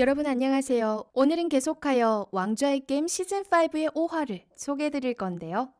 여러분 안녕하세요. 오늘은 계속하여 왕좌의 게임 시즌5의 5화를 소개해드릴 건데요.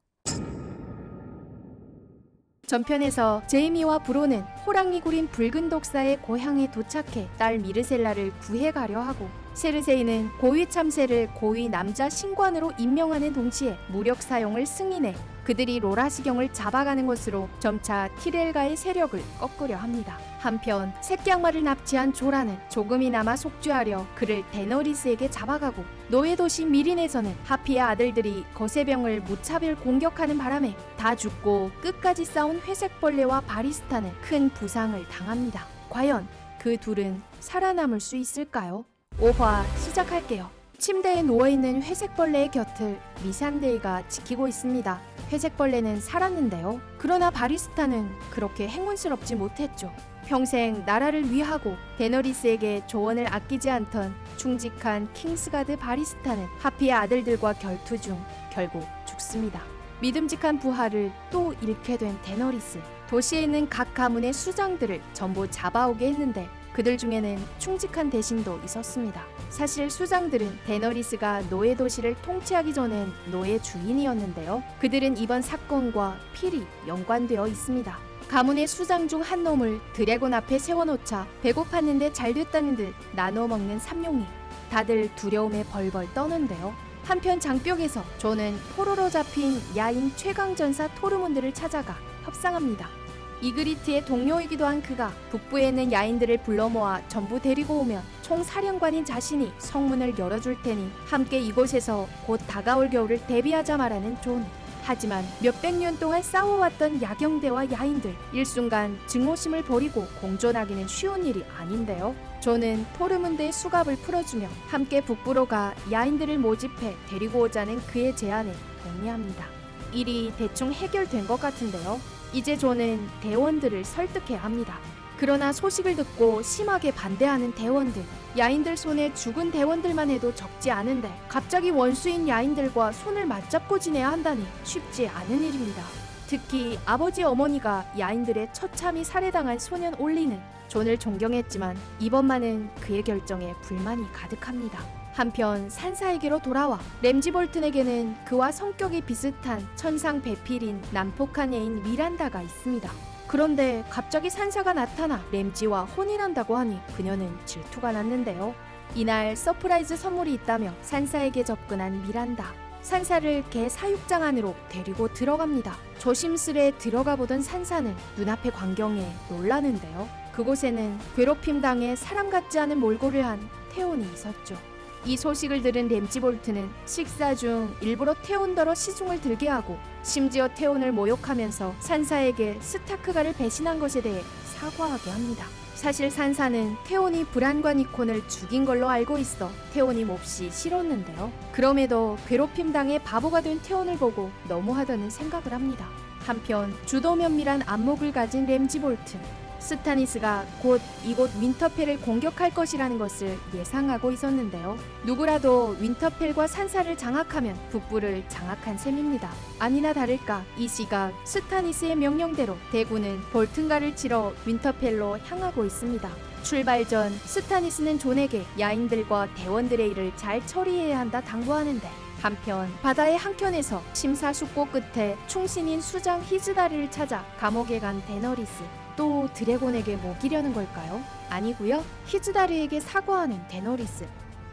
전편에서 제이미와 브로는 호랑이 구린 붉은 독사의 고향에 도착해 딸 미르셀라를 구해가려 하고 세르세이는 고위 참새를 고위 남자 신관으로 임명하는 동시에 무력 사용을 승인해 그들이 로라 시경을 잡아가는 것으로 점차 티렐가의 세력을 꺾으려 합니다. 한편 새끼 악마를 납치한 조라는 조금이나마 속죄하려 그를 데너리스에게 잡아가고 노예 도시 미린에서는 하피의 아들들이 거세병을 무차별 공격하는 바람에 다 죽고 끝까지 싸운 회색벌레와 바리스타는 큰 부상을 당합니다. 과연 그 둘은 살아남을 수 있을까요? 5화 시작할게요. 침대에 누워있는 회색벌레의 곁을 미산데이가 지키고 있습니다. 회색벌레는 살았는데요. 그러나 바리스타는 그렇게 행운스럽지 못했죠. 평생 나라를 위하고 데너리스에게 조언을 아끼지 않던 충직한 킹스가드 바리스타는 하피의 아들들과 결투 중 결국 죽습니다. 믿음직한 부하를 또 잃게 된 데너리스. 도시에 있는 각 가문의 수장들을 전부 잡아오게 했는데 그들 중에는 충직한 대신도 있었습니다. 사실 수장들은 데너리스가 노예 도시를 통치하기 전엔 노예 주인이었는데요. 그들은 이번 사건과 필히 연관되어 있습니다. 가문의 수장 중 한 놈을 드래곤 앞에 세워놓자 배고팠는데 잘 됐다는 듯 나눠 먹는 삼룡이 다들 두려움에 벌벌 떠는데요. 한편 장벽에서 조는 포로로 잡힌 야인 최강 전사 토르몬드를 찾아가 협상합니다. 이그리트의 동료이기도 한 그가 북부에 있는 야인들을 불러 모아 전부 데리고 오면 총사령관인 자신이 성문을 열어줄 테니 함께 이곳에서 곧 다가올 겨울을 대비하자 말하는 존. 하지만 몇백 년 동안 싸워왔던 야경대와 야인들 일순간 증오심을 버리고 공존하기는 쉬운 일이 아닌데요. 존은 토르문드의 수갑을 풀어주며 함께 북부로 가 야인들을 모집해 데리고 오자는 그의 제안에 동의합니다. 일이 대충 해결된 것 같은데요. 이제 존은 대원들을 설득해야 합니다. 그러나 소식을 듣고 심하게 반대하는 대원들, 야인들 손에 죽은 대원들만 해도 적지 않은데 갑자기 원수인 야인들과 손을 맞잡고 지내야 한다니 쉽지 않은 일입니다. 특히 아버지 어머니가 야인들의 처참히 살해당한 소년 올리는 존을 존경했지만 이번만은 그의 결정에 불만이 가득합니다. 한편 산사에게로 돌아와 램지 볼튼에게는 그와 성격이 비슷한 천상 배필인 난폭한 애인 미란다가 있습니다. 그런데 갑자기 산사가 나타나 램지와 혼인한다고 하니 그녀는 질투가 났는데요. 이날 서프라이즈 선물이 있다며 산사에게 접근한 미란다. 산사를 개 사육장 안으로 데리고 들어갑니다. 조심스레 들어가 보던 산사는 눈앞의 광경에 놀라는데요. 그곳에는 괴롭힘 당해 사람 같지 않은 몰골을 한 태온이 있었죠. 이 소식을 들은 램지 볼트는 식사 중 일부러 태온더러 시중을 들게 하고 심지어 태온을 모욕하면서 산사에게 스타크가를 배신한 것에 대해 사과하게 합니다. 사실 산사는 태온이 불안과 니콘을 죽인 걸로 알고 있어 태온이 몹시 싫었는데요. 그럼에도 괴롭힘 당해 바보가 된 태온을 보고 너무하다는 생각을 합니다. 한편 주도 면밀한 안목을 가진 램지 볼튼 스타니스가 곧 이곳 윈터펠을 공격할 것이라는 것을 예상하고 있었는데요. 누구라도 윈터펠과 산사를 장악하면 북부를 장악한 셈입니다. 아니나 다를까 이 시각 스타니스의 명령대로 대군은 볼튼가를 치러 윈터펠로 향하고 있습니다. 출발 전 스타니스는 존에게 야인들과 대원들의 일을 잘 처리해야 한다 당부하는데 한편 바다의 한켠에서 심사숙고 끝에 충신인 수장 히즈다리를 찾아 감옥에 간 데너리스 또 드래곤에게 먹이려는 걸까요? 아니고요. 히즈다리에게 사과하는 데너리스.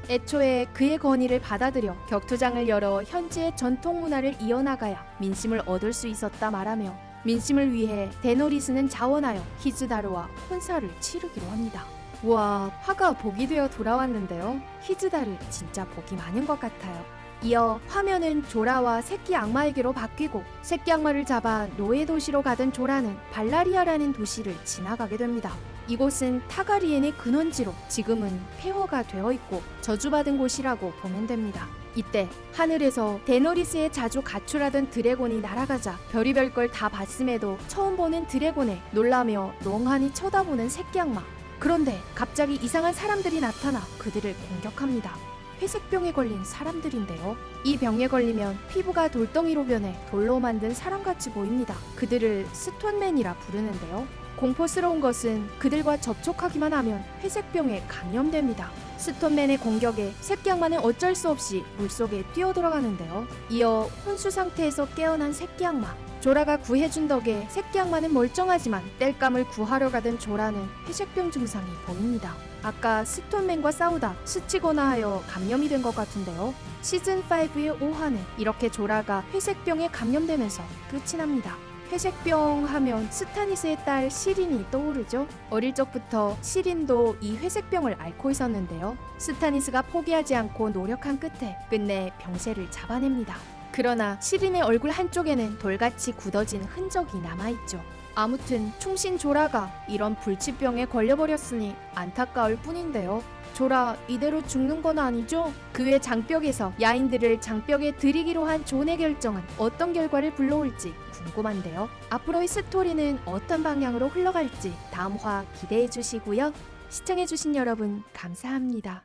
애초에 그의 건의를 받아들여 격투장을 열어 현지의 전통 문화를 이어나가야 민심을 얻을 수 있었다 말하며 민심을 위해 데너리스는 자원하여 히즈다르와 혼사를 치르기로 합니다. 우와, 화가 복이 되어 돌아왔는데요. 히즈다르 진짜 복이 많은 것 같아요. 이어 화면은 조라와 새끼 악마에게로 바뀌고 새끼 악마를 잡아 노예 도시로 가던 조라는 발라리아라는 도시를 지나가게 됩니다. 이곳은 타가리엔의 근원지로 지금은 폐허가 되어 있고 저주받은 곳이라고 보면 됩니다. 이때 하늘에서 데너리스의 자주 가출하던 드래곤이 날아가자 별의별 걸 다 봤음에도 처음 보는 드래곤에 놀라며 멍하니 쳐다보는 새끼 악마. 그런데 갑자기 이상한 사람들이 나타나 그들을 공격합니다. 회색병에 걸린 사람들인데요. 이 병에 걸리면 피부가 돌덩이로 변해 돌로 만든 사람같이 보입니다. 그들을 스톤맨이라 부르는데요. 공포스러운 것은 그들과 접촉하기만 하면 회색병에 감염됩니다. 스톤맨의 공격에 새끼악마는 어쩔 수 없이 물속에 뛰어들어가는데요. 이어 혼수 상태에서 깨어난 새끼악마. 조라가 구해준 덕에 새끼악마는 멀쩡하지만 땔감을 구하러 가던 조라는 회색병 증상이 보입니다. 아까 스톤맨과 싸우다 스치거나 하여 감염이 된 것 같은데요. 시즌5의 5화는 이렇게 조라가 회색병에 감염되면서 끝이 납니다. 회색병 하면 스타니스의 딸 시린이 떠오르죠. 어릴 적부터 시린도 이 회색병을 앓고 있었는데요. 스타니스가 포기하지 않고 노력한 끝에 끝내 병세를 잡아냅니다. 그러나 시린의 얼굴 한쪽에는 돌같이 굳어진 흔적이 남아있죠. 아무튼 충신 조라가 이런 불치병에 걸려버렸으니 안타까울 뿐인데요. 조라 이대로 죽는 건 아니죠? 그의 장벽에서 야인들을 장벽에 들이기로 한 존의 결정은 어떤 결과를 불러올지 궁금한데요. 앞으로의 스토리는 어떤 방향으로 흘러갈지 다음 화 기대해 주시고요. 시청해 주신 여러분 감사합니다.